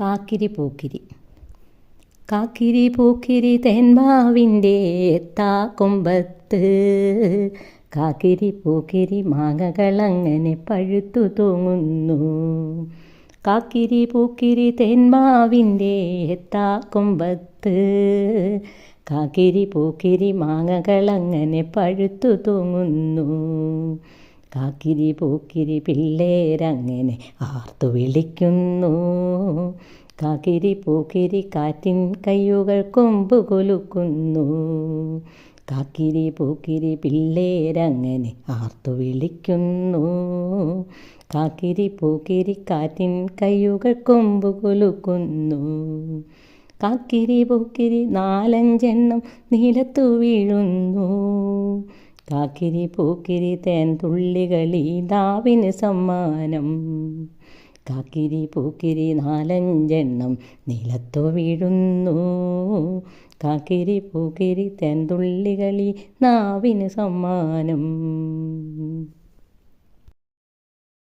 കാക്കിരി പൂക്കിരി. കാക്കിരി പൂക്കിരി തേന്മാവിന്റെ താക്കൊമ്പത്ത് കാക്കിരി പൂക്കിരി മാങ്ങകളങ്ങനെ പഴുത്തു തൂങ്ങുന്നു. കാക്കിരി പൂക്കിരി തേന്മാവിന്റെ താക്കൊമ്പത്ത് കാക്കിരി പൂക്കിരി മാങ്ങകളങ്ങനെ പഴുത്തു തൂങ്ങുന്നു. കാക്കിരി പൂക്കിരി പിള്ളേരങ്ങനെ ആർത്തു വിളിക്കുന്നു. കാക്കിരി പൂക്കിരി കാറ്റിൻ കയ്യുകൾ കൊമ്പ് കൊലുക്കുന്നു. കാക്കിരി പൂക്കിരി പിള്ളേരങ്ങനെ ആർത്തു വിളിക്കുന്നു. കാക്കിരി പൂക്കിരി കാറ്റിൻ കയ്യുകൾ കൊമ്പ് കൊലുക്കുന്നു. കാക്കിരി പൂക്കിരി നാലഞ്ചെണ്ണം നീലത്തു വീഴുന്നു. കാക്കിരി പൂക്കിരി തേൻ തുള്ളികളി ദാവിന് സമ്മാനം. കാക്കിരി പൂക്കിരി നാലഞ്ചെണ്ണം നിലത്തു വീഴുന്നു. കാക്കിരി പൂക്കിരി തേൻ തുള്ളികളി നാവിന് സമ്മാനം.